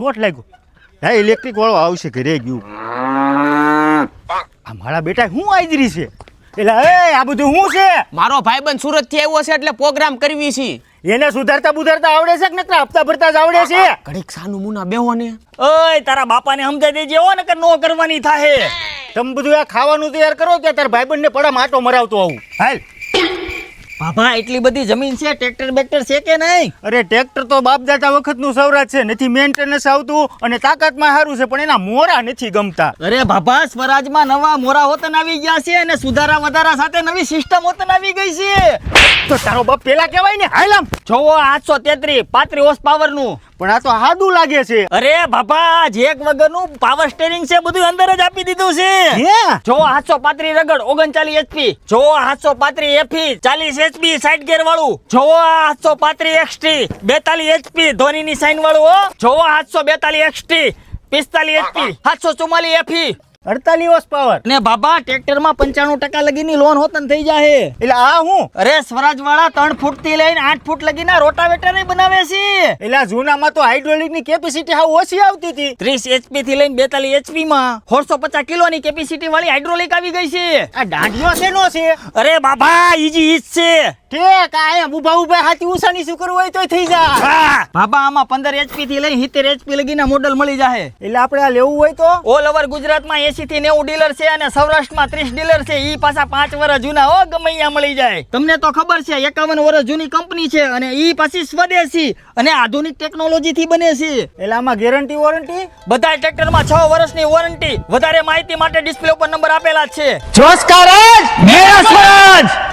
Shot લાગ્યો. હા electric વાળો આવશે ઘરે ગયું. આ મારા બેટા શું આદરી છે? એટલે એ આ બધું શું છે? મારો ભાઈબંધ સુરતથી આવ્યો છે એટલે પ્રોગ્રામ કરવી છે. એને સુધારતા બુધારતા આવડે છે કે નકરા હપ્તા ભરતા જ આવડે છે? ઘડીક સાનું મુના બેહો ને ઓય તારા બાપાને સમજાઈ દેજે હો કે નો કરવાની થાહે. તમે બધું આ ખાવાનું તૈયાર કરો કે તાર ભાઈબંધને પડા માટો મરાવતો આવું? હાલ. બાપા એટલી બધી જમીન છે ટ્રેક્ટર બેક્ટર છે કે નહીં? અરે ટ્રેક્ટર તો બાપ દાદા વખતનું સૌરાજ છે નથી મેન્ટેનન્સ આવતું અને તાકાતમાં સારું છે પણ એના મોરા નથી ગમતા. અરે બાપા સ્વરાજમાં નવા મોરા હોતન આવી ગયા છે અને સુધારા વધારા સાથે નવી સિસ્ટમ હોતન આવી ગઈ છે. તો તારો બાપ પેલા કહેવાય ને હાલમ જોવો આઠસો તેત્રી પાત્રી હોર્સ પાવરનું. પણ આ તો હાદું લાગે છે. અરે બાપા જેક વગરનું પાવર સ્ટેરિંગ છે બધું અંદર જ આપી દીધું છે. જો આઠસો પાત્રી રગડ ઓગણચાલીસ એચપી જો આઠસો પાત્રી એફી ચાલીસ એચપી સાઈડ ગેર વાળું. જો આઠસો પાત્રી એક્સટી બેતાલીસ એચપી ધોનીની સાઈન વાળું જો સાતસો બેતાલીસ એક્સટી પિસ્તાલીસ એચપી સાતસો ચુમ્માલીસ એફી અડતાલીસ હોર્સ પાવર ને બાબા ટ્રેક્ટરમાં પંચાણું ટકા લગીની લોન હોતન થઈ જાહે. એટલે આ હું? અરે સ્વરાજ વાળા ત્રણ ફૂટથી લઈને આઠ ફૂટ લગીના રોટાવેટર બનાવે છે. એટલે જૂના જૂનામાં તો હાઇડ્રોલિકની કેપેસિટી હાવ ઓછી આવતી હતી. ત્રીસ એચપી થી લઈને બેતાલીસ એચપી માં સોળસો પચાસ કિલો ની કેપેસિટી વાળી હાઇડ્રોલિક આવી ગઈ છે. આ દાંડિયો નો છે? અરે બાબા ઈજી ઈજ છે. ઠેક આ અહીંયા ઊભા ઊભા હાથી ઉષાની શું કરવું હોય તોય થઈ જાય. બાબા આમાં પંદર એચપી થી લઈને સિત્તેર એચપી લગીના મોડલ મળી જાહે. એટલે આપણે આ લેવું હોય તો? ઓલ ઓવર ગુજરાતમાં એસી થી નેવું ડીલર છે અને સૌરાષ્ટ્રમાં ત્રીસ ડીલર છે. ઈ પાછા પાંચ વર્ષ જૂના હો, ગમે મળી જાય. તમને તો ખબર છે, એકાવન વર્ષ જૂની કંપની છે અને ઈ પાછી સ્વદેશી અને આધુનિક ટેકનોલોજી થી બને છે. એટલે આમાં ગેરંટી વોરંટી બધા ટ્રેક્ટરમાં છ વર્ષની વોરંટી વધારે માહિતી માટે ડિસ્પ્લે ઉપર નંબર આપેલા છે. જોશ મેરા સ્વરાજ!